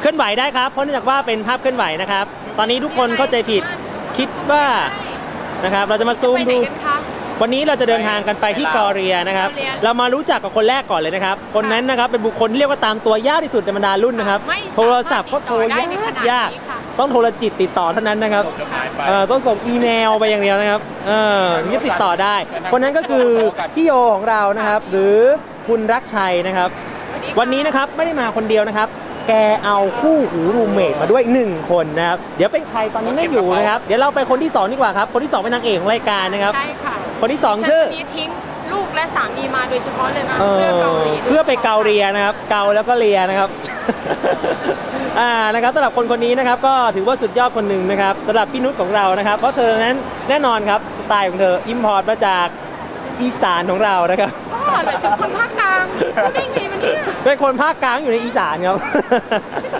เคลื่อนไหวได้ครับ เพราะเนื่องจากว่าเป็นภาพเคลื่อนไหวนะครับ ตอนนี้ทุกคนเข้าใจผิดคิดว่านะครับ เราจะมาซูมไปไหนดูกันคะวันนี้เราจะเดินทางกันไปที่กอเรียนะครับกอเรียเรามารู้จักกับคนแรกก่อนเลยนะครับ คนนั้นนะครับเป็นบุคคลที่เรียกว่าตามตัวยากที่สุดในบรรดารุ่นนะครับไม่โทรศัพท์ก็โทรสามารถติดต่อได้ในขณะนี้ยากค่ะต้องโทรจิตติดต่อเท่านั้นนะครับส่งจดหมายไปเอ่อต้องส่งอีเมลไปอย่างเดียวนะครับเออถึงจะติดต่อได้ คนนั้นก็คือพี่โยของเรานะครับ หรือคุณรักชัยนะครับ วันนี้นะครับไม่ได้มาคนเดียวนะครับ แกเอาคู่หูรูมเมทมาด้วยหนึ่งคนนะครับ เดี๋ยวเป็นใครตอนนี้ไม่อยู่นะครับ เดี๋ยวเราไปคนที่สองดีกว่าครับ คนที่สองเป็นนางเอกของรายการนะครับ ใช่ค่ะ คนที่สองชื่อฉันวันนี้ทิ้งลูกและสามีมาโดยเฉพาะเลยนะเอเพื่อเกาอหลีเพื่อไปเกาเรียนะครับ เกาแล้วก็เรียนะครับอ่านะครับสำหรับคนคนนี้นะครับก็ถือว่าสุดยอดคนหนึ่งนะครับสำหรับพี่นุชของเรานะครับ เพราะเธอนั้นแน่นอนครับสไตล์ของเธออิมพอร์ตมาจากอีสานของเรานะครับอ๋อเหรอฉันคนภาคกลางพูดได้ไงมันเนี่ย เป็นคนภาคกลางอยู่ในอีสานครับ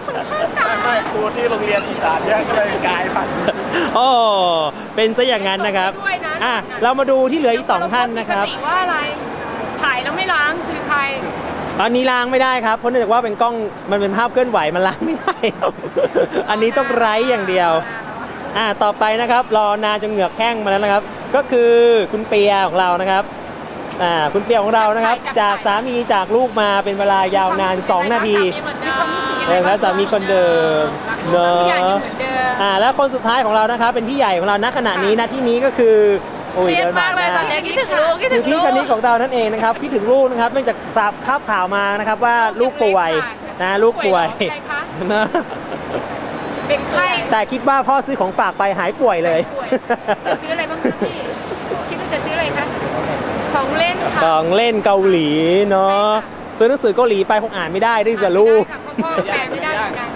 คนภาคกลางไม่ครูที่โรงเรียนอีสานเนี่ยก็เลยกลายพันธุ์โอ้เป็นซะอย่างนั้นนะครับด้วยนะ อะเรามาดูที่เหลืออีกสองท่านนะครับ ปกติว่าอะไร ถ่ายแล้วไม่ล้างคือใครอันนี้ล้างไม่ได้ครับ เพราะเนื่องจากว่าเป็นกล้องมันเป็นภาพเคลื่อนไหวมันล้างไม่ได้ครับ อันนี้ต้องไร้อย่างเดียว อ่าต่อไปนะครับ รอนานจนเหงือกแห้งมาแล้วนะครับ ก็คือคุณเปียของเรานะครับ อ่าคุณเปียของเรานะครับ จากสามีจากลูกมาเป็นเวลายาวนาน 2 นาทีมีความรู้สึกยังเอไงอแล้วสามีคนเดิมเนอะทุกอย่างยังเหมือนเดิมอ่าแล้วคนสุดท้ายของเรานะครับ เป็นพี่ใหญ่ของเราณขณะนี้ณที่นี้ก็คือโอ้เครียดดิมากเลยผ่ตอนหเนี้ยคิดถึงลูกคิดคืถึองพี่ลูกคนนี้ของเรานั่นเองนะครับคิดถึงลูกนะครับเนื่องจากทราบข่าวข่าวมานะครับว่าลูกป่วยนะลูกป่วยป่วยเหรอเป็นไรคะนะเป็นไข้แต่คิดว่าพ่อซื้อของฝากไปหายป่วยเลยป่วยจะซื้ออะไร ของเล่นค่ะของเล่นเกาหลีเนาะซื้อหนังสือเกาหลีไปคงอ่านไม่ได้ด้วยกับลูกค่ะเพราะพ่อแปลไม่ได้เหมือนกัน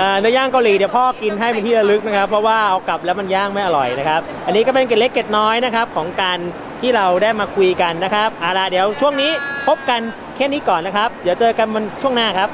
อ่าเนื้อย่างเกาหลีเดี๋ยวพ่อกินให้เป็นที่ระลึกนะครับ เพราะว่าเอากลับแล้วมันย่างไม่อร่อยนะครับ อันนี้ก็เป็นเกล็ดเล็กเกล็ดน้อยนะครับของการที่เราได้มาคุยกันนะครับเอาล่ะเดี๋ยวช่วงนี้พบกันแค่นี้ก่อนนะครับ เดี๋ยวเจอกันวันช่วงหน้าครับ